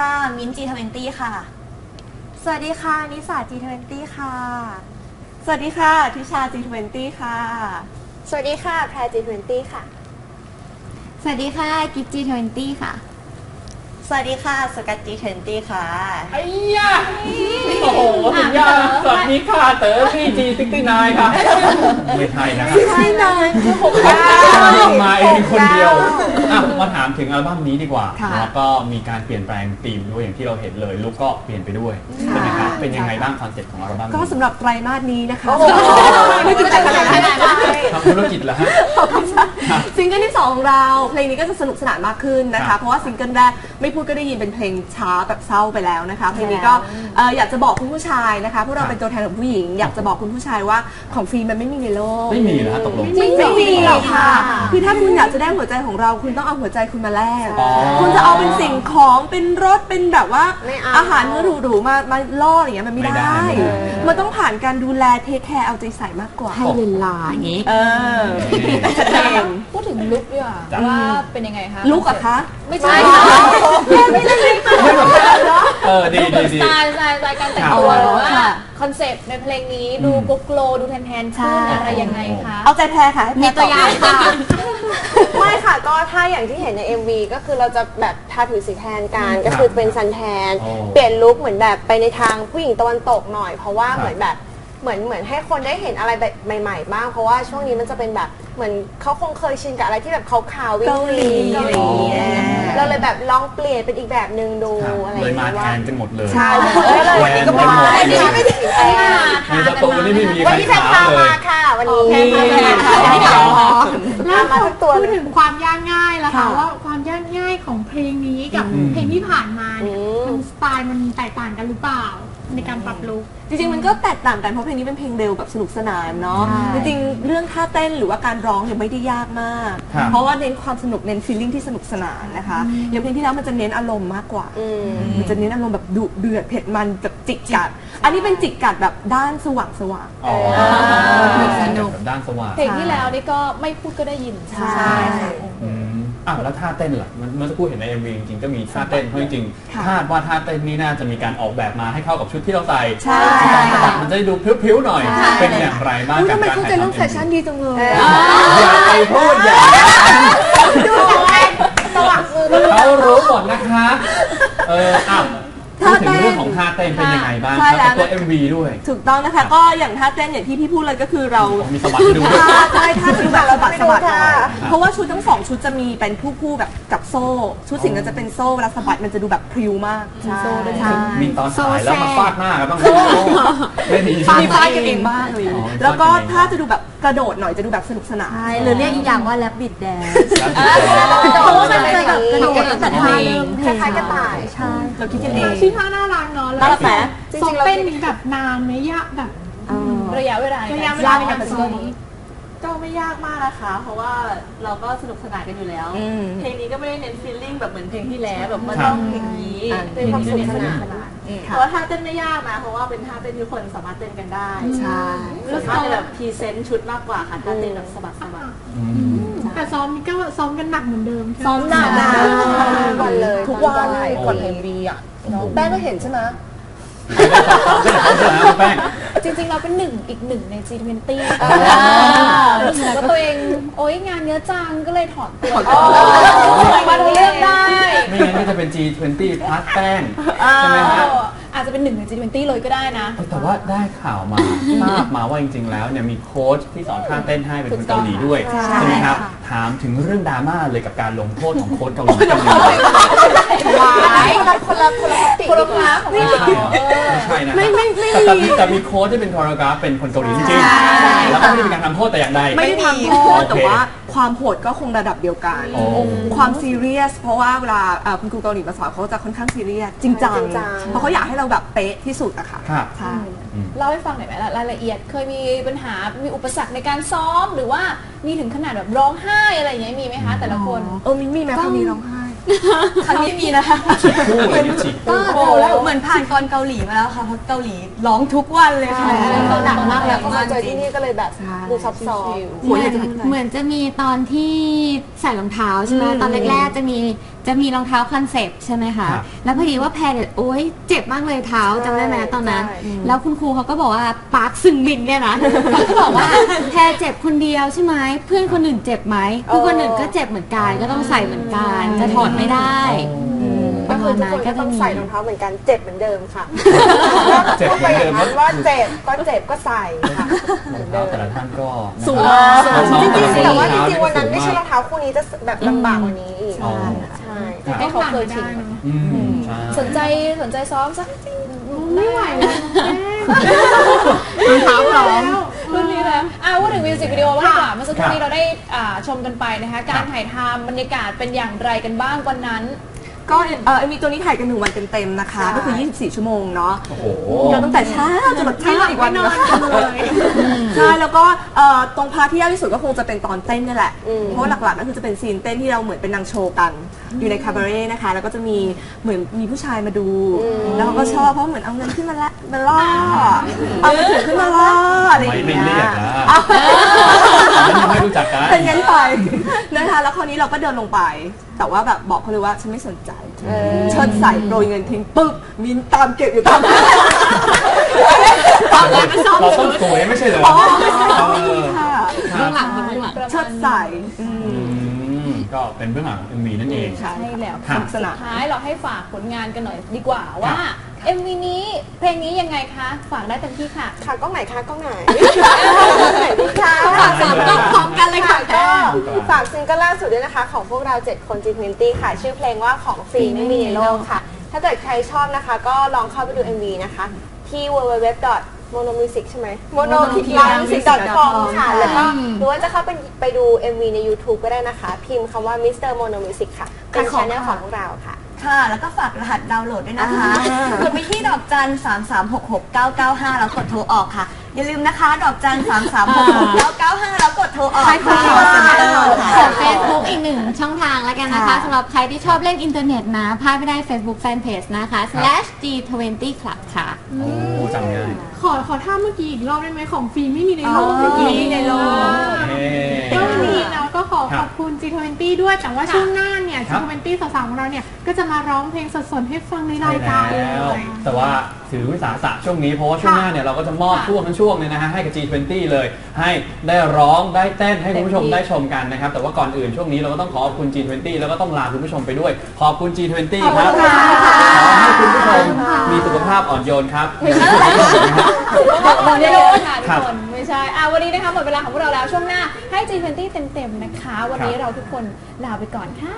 ค่ะมิ้นจีทเวนตี้ค่ะ สวัสดีค่ะ นิสา G20 ค่ะ สวัสดีค่ะ ทิชา G20 ค่ะ สวัสดีค่ะ แพร G20 ค่ะ สวัสดีค่ะ กิฟจีทเวนตี้ค่ะ สวัสดีค่ะสกัดจีทเวนตี้ค่ะ ไอ้ยะโอ้โหสุดยอดสวัสดีค่ะเต๋อพี่จีซิกตี้นายค่ะ ไม่ใช่นะครับใช่นานคือหกมาเองคนเดียวอะมาถามถึงอัลบั้มนี้ดีกว่าค่ะแล้วก็มีการเปลี่ยนแปลงธีมด้วยอย่างที่เราเห็นเลยลุกก็เปลี่ยนไปด้วยใช่ไหมครับเป็นยังไงบ้างคอนเซ็ปต์ของอัลบั้มก็นี้สำหรับไตรมาสนี้นะคะไม่ถึงแต่ขนาดนั้นทำธุรกิจเหรอฮะซิงเกิลที่2ของเราเพลงนี้ก็จะสนุกสนานมากขึ้นนะครัคะบเพราะว่าซิงเกิลแรกไม่พูดก็ได้ยินเป็นเพลงช้าแบบเศร้าไปแล้วนะคะเพลงนี้ก็เอ่ออยากจะบอกคุณผู้ชายนะคะพวกเราเป็นตัวแทนของผู้หญิง อยากจะบอกคุณผู้ชายว่าของฟรีมันไม่มีในโลก ไม่มีเหรอฮะตกลงไม่ไม่มีหรอกค่ะ คือถ้าคุณอยากจะได้หัวใจของเรา คุณต้องเอาหัวใจคุณมาแลก อ๋อ คุณจะเอาเป็นสิ่งของ เป็นรถ เป็นแบบว่าไม่เอาอาหารมื้อหรูๆมา มาล่ออย่างเงี้ยมันไม่ไม่ได้ ได้ไม่ได้ มันต้องผ่านการดูแลเทคแคร์เอาใจใส่มากกว่า ให้เวลาอย่างงี้ เออชัดเจนพูดถึงลุคดีกว่าจ้ะ ว่าเป็นยังไงคะลูกอะคะ ไม่ใช่เออดีดีสดีไตล์สไตล์สไตล์การแต่งครับตัวหรือว่าค่ะ คอนเซปต์ในเพลงนี้ดูกโกลว์ดูแทนๆขึ้นอะไรยังไงคะ เอาใจแพรค่ะให้แพรมีตัวอย่างตบค่ะ ไม่ค่ะก็ถ้าอย่างที่เห็นใน MV ก็คือเราจะแบบทาผิวสีแทนกันก็คือเป็นซันแทนโอ้เปลี่ยนลุคเหมือนแบบไปในทางผู้หญิงตะวันตกหน่อย เพราะว่าครับเหมือนแบบเหมือนเหมือนให้คนได้เห็นอะไรแบบใหม่ๆบ้างเพราะว่าช่วงนี้มันจะเป็นแบบเหมือนเขาคงเคยชินกับอะไรที่แบบขาวๆวิ่งเกาหลีเกาหลี เราเลยแบบลองเปลี่ยนเป็นอีกแบบหนึ่งดูครับอะไรอเลยย่างมาเงี้ยแทว่านกันหมดเลย ใช่แล้วเลยวันนี้ก็มาแทนกันหมดเลยไม่ได้แทนในสตูนี่ไม่มีใควันรนี้แพรถามพาเลมายค่ะ วันนี้แพรพามาค่ะแพรพามาแล้วมาทุกตัวพูเลดยถึงความยากง่ายแล้วค่ะค่ะ ว่าความยากง่าย ของเพลงนี้กับอืม เพลงที่ผ่านมาเนี่ยอืม มันสไตล์มันแตกต่างกันหรือเปล่า ในการปรับลุคจริงๆ มันก็แตกต่างกันเพราะเพลงนี้เป็นเพลงเร็วแบบสนุกสนานเนาะ ใช่ จริงๆ เรื่องท่าเต้นหรือว่าการร้องเนี่ยไม่ได้ยากมาก ครับ เพราะว่าเน้นความสนุกเน้นฟีลลิ่งที่สนุกสนานนะคะ อย่างเพลงที่แล้วมันจะเน้นอารมณ์มากกว่าอืมมันจะเน้นอารมณ์แบบดุเดือดเผ็ดมันแบบจิกกัด อันนี้เป็นจิกกัดแบบด้านสว่างสว่างอ๋อสนุก แบบด้านสว่าง เพลงที่แล้วนี่ก็ไม่พูดก็ได้ยิน ใช่ อืม อ้าวแล้วท่าเต้นล่ะมันเมื่อสักครู่เห็นใน MV จริงๆก็มีท่าเต้นเพราะจริงค่ะๆคาดว่าท่าเต้นนี่น่าจะมีการออกแบบมาให้เข้ากับชุดที่เราใส่ใช่มันจะได้ดูพริ้วๆหน่อย เป็นอย่างไรบ้างอุ๊ยกับทำไมการเข้าใจถ่ายเรื่องทำแฟชั่นดีจังเลยอย่าไปพูดอย่าดูสว่างมือเขารู้หมดนะคะเอออ้าวพูดถึงเรื่องของท่าเต้นเป็นยังไงบ้างใช่ครับแล้วกับตัว MV ด้วย ถูกต้องนะคะ ก็อย่างท่าเต้นอย่างที่พี่พูดเลยก็คือเรามีสะบัดให้ดูด้วยท่าใช่ท่าชุดแบบสะบัด สะบัดค่ะเพราะว่าชุดทั้งสองชุดจะมีเป็นผู้คู่แบบกับโซ่ ชุดสิงห์ก็จะเป็นโซ่เวลาสะบัดมันจะดูแบบพริ้วมากใช่ มีตอนถ่ายแล้วมาฟาดหน้ากันบ้างไหมไม่มีมีฟาดกันเองบ้างเลย อ๋อ แล้วก็ฟาดกันเองถ้าจะดูแบบกระโดดหน่อยจะดูแบบสนุกสนาน ใช่หรือเรียกอีกอย่างว่าแรปบิดแดนเพราะว่ามันเป็นแบบกระโดดตั้งแต่ท่าเริ่มเพคลงล้ายๆกระต่าย ใช่ เราคิดกันเอง ชื่อท่าน่ารักเนาะแล้วน่ารักไหม ซ้อมเต้นแบบนานไหมยากแบบระยะเวลาในระกายะรเวลาในการซ้อม ก็ไม่ยากมากนะคะ เพราะว่าเราก็สนุกสนานกันอยู่แล้ว อืม เพลงนี้ก็ไม่ได้เน้นฟีลลิ่งแบบเหมือนเพลงที่แล้วแบบมันครับต้องอย่างนี้อ่าเพลงนี้ก็เน้นสนุกสนานอืม เพราะว่าท่าเต้นไม่ยากนะ เพราะว่าเป็นท่าเต้นที่ทุกคนสามารถเต้นกันได้ใช่ ส่วนมากจะแบบพรีเซนต์ชุดมากกว่าค่ะท่าเต้นแบบสะบัดสะบัดอืมแต่ซ้อมนี่ก็ซ้อมกันหนักเหมือนเดิมใช่ไหมซ้อมหนักนะทุกวันเลยทุกวันตอนถ่ายก่อนเพลงวีอะแป้งก็เห็นใช่ไหม แป้ง จริง ๆ เราเป็นหนึ่งอีกหนึ่งใน G20 อ่ารู้สึกว่าตัวเอง โอ๊ยงานเยอะจังก็เลยถอนตัวถอนตัวมาเลือกได้ ไม่งั้นก็จะเป็น G20 พลัสแป้งใช่ไหมฮะ อาจจะเป็นหนึ่งใน G20 เลยก็ได้นะเอ้ยแต่ว่าได้ข่าวมาทราบมาว่าจริงๆ แล้วเนี่ยมีโค้ชที่สอนท่าเต้นให้เป็นคนเกาหลีด้วยใช่ใช่ไหมครับ ถามถึงเรื่องดราม่าเลยกับการลงโทษของโค้ชเกาหลีกันเลยคนละคนละคนละติคนละพาร์ทของเราเออไม่ใช่นะไม่ไม่ไม่แต่แต่มีแต่มีโค้ชที่เป็นคอร์กราฟเป็นคนเกาหลีจริงใช่ๆแล้วก็ไม่ได้มีการทำโทษแต่อย่างใดไม่ได้ทำโทษโอเคแต่ว่าความโหดก็คงระดับเดียวกันโอ้ความซีเรียส เพราะว่าเวลาเอ่อคุณครูเกาหลีมาสอนเขาจะค่อนข้างซีเรียสจริงจังจริงจังเพราะเขาอยากให้เราแบบเป๊ะที่สุดอะค่ะครับใช่เล่าให้ฟังหน่อยไหมรายละเอียดเคยมีปัญหามีอุปสรรคในการซ้อมหรือว่ามีถึงขนาดแบบร้องไห้อะไรอย่างเงี้ยมีไหมคะแต่ละคนเออมินมีไหมครั้งนี้ร้องไห้ครั้งนี้มีนะคะคู่เลยนี่จิกก็เหมือนผ่านกรเกาหลีมาแล้วค่ะเพราะเกาหลีร้องทุกวันเลยค่ะเราหนักมากหแล้นัวกก็มามากเจอจริที่งนี่ก็เลยแบบใช่ดูซับซ้อนหัวอยากจะเหมือนจะมีตอนที่ใส่รองเท้าใช่ไหมอืมตอนแรกๆจะมีจะมีรองเท้าคอนเซปต์ใช่ไหมคะ ครับแล้วพอดีว่าแพรเนี่ยโอ๊ยเจ็บมากเลยเท้าจำได้ไหมตอนนั้น ใช่ แล้วคุณครูเขาก็บอกว่าปาร์คซึงมินเนี่ยนะ เขาก็บอกว่าแพรเจ็บคนเดียวใช่ไหมเพื่อนคนอื่นเจ็บไหมเพื่อนคนอื่นก็เจ็บเหมือนกันก็ต้องใส่เหมือนกันจะถอดไม่ได้มปก็ระคืมาอณทุกนั้นคนก็ก็จะต้องมี ใส่รองเท้าเหมือนกันเจ็บเหมือนเดิมค่ะเจ็บเหมือนเดิม ก็ไปอย่างนั้นว่าเจ็บก็เจ็บก็ใส่ค่ะเหรมือองนเท้าเดิมแต่ละท่านก็สูงนะครับ สูง จริงๆแต่ว่าจเท้ริงๆวันนั้นเยไม่ใช่รองเท้าคู่นี้จะแบบลำบากกว่านี้อีกอ๋อใช่ ครับ ให้เขาเคยชินอืมใช่สนใจสนใจซ้อมสักไม่ไหวแล้วรองเท้าพร้อม รุ่นนี้แล้วอะพูดถึงมิวสิกวิดีโอบ้างดีกว่าเมื่อสักครู่ครับนี้เราได้อ่าชมกันไปนะคะ การถ่ายทำบรรยากาศเป็นอย่างไรกันบ้างวันนั้น ก็เออมีตัวนี้ถ่ายกันหนึ่งวันเต็มๆนะคะ ก็คือ 24 ชั่วโมงเนาะโอ้โหเราตั้งแต่เช้าจนแบบเช้าอีกวันหนึงไม่หลับไม่นอนกันเลยใช่แล้วก็เอ่อตรงพาร์ทที่ยากที่สุดก็คงจะเป็นตอนเต้นนี่แหละอืมเพราะว่าหลักๆก็คือจะเป็นซีนเต้นที่เราเหมือนเป็นนางโชว์กัน อยู่ในคาบาเร่นะคะ แล้วก็จะมีเหมือนมีผู้ชายมาดู แล้วเขาก็ชอบเพราะเหมือนเอาเงินขึ้นมาละมาล่อเอาเงินถือขึ้นมาล่ออะไรอย่างไม่เงี้ไม่เรียกยนะไม่รู้จักกันเป็นงั้นไป นะคะ แล้วคราวนี้เราก็เดินลงไป แต่ว่าแบบบอกเขาเลยว่าฉันไม่สนใจเชิดใส่โปรยเงินทิ้งปุ๊บมินตามเก็บอยู่ตามเอาเลยมาซ้อมเราต้องสวยไม่ใช่เหรออ๋อเออค่ะเบื้องหลังค่ะเบื้องหลังเชิดใส่อืมอืม ก็เป็นเบื้องหลัง MV นั่นเอง ใช่ใช่แล้วครับสนุกสนานสุดท้ายเราให้ฝากผลงานกันหน่อยดีกว่าว่า MV นี้เพลงนี้ยังไงคะ ฝากได้เต็มที่ค่ะ ค่ะกล้องไหนคะกล้องไหน กล้องไหนดีคะฝากสามกล้องพร้อมกันเลยค่ะ ก็ฝากซิงเกิลล่าสุดด้วยนะคะ ของพวกเรา 7 คน G20 ค่ะ ชื่อเพลงว่าของฟรีไม่มีในโลกค่ะ ถ้าเกิดใครชอบนะคะ ก็ลองเข้าไปดู MV นะคะ ที่ www monomusic ใช่ไหม monomusic.com ค่ะ แล้วก็หรือว่าจะเข้าไปไปดู MV ใน YouTube ก็ได้นะคะ พิมพ์คำว่า Mr. Monomusic ค่ะ เป็นขอบชคุณแนลค่ะของพวกเราค่ะ ค่ะ แล้วก็ฝากรหัสดาวน์โหลดด้วยนะคะกดไปที่ดอกจัน 3 3 6 6 9 9 5 แล้วกดโทรออกค่ะ อย่าลืมนะคะ ดอกจัน3 3 6 6 9 9 5แล้วกดโทรออกใช่ค่ะค่ะเฟซบุ๊กอีกหนึ่งช่องทางแล้วกันนะคะค่ะสำหรับใครที่ชอบเล่นอินเทอร์เน็ตนะพลาดไม่ได้ Facebook Fanpage นะคะ slash g20 club ค่ะ โอ้จำง่ายขอขอท่าเมื่อกี้อีกรอบได้ไหมของฟรีไม่มีในโลกอ๋อเมื่อกี้ไม่มีในโลกเฮ้ก็วันนี้เราก็ขอครัขบอบคุณ G20 ด้วย แต่ว่าช่วงหน้าเนี่ยครับ G20 สาวๆของเราเนี่ย ก็จะมาร้องเพลงสดๆให้ฟังในใช่รายการเลแล้วยแต่ว่าถือวิสาสะช่วงนี้เพราะว่าช่วงหน้าเนี่ยเราก็จะมอบช่วงทั้งช่วงเนี่ยนะฮะให้กับ G20 เลย ให้ได้ร้องได้เต้นให้คุณผู้ชมได้ชมกันนะครับ แต่ว่าก่อนอื่นช่วงนี้เราก็ต้องขอขอบคุณ G20 แล้วก็ต้องลาคุณผู้ชมไปด้วย ขอบคุณ G20 ครับขอให้คุณผู้ชมมีสุขภาพอ่อนโยนครับโมเดลค่ะทุครักบคนไม่ใช่อะวันนี้นะคะหมดเวลาของพวกเราแล้วช่วงหน้าให้ G20 เต็มๆนะคะ วันนี้ครับเราทุกคนลาไปก่อนค่ะ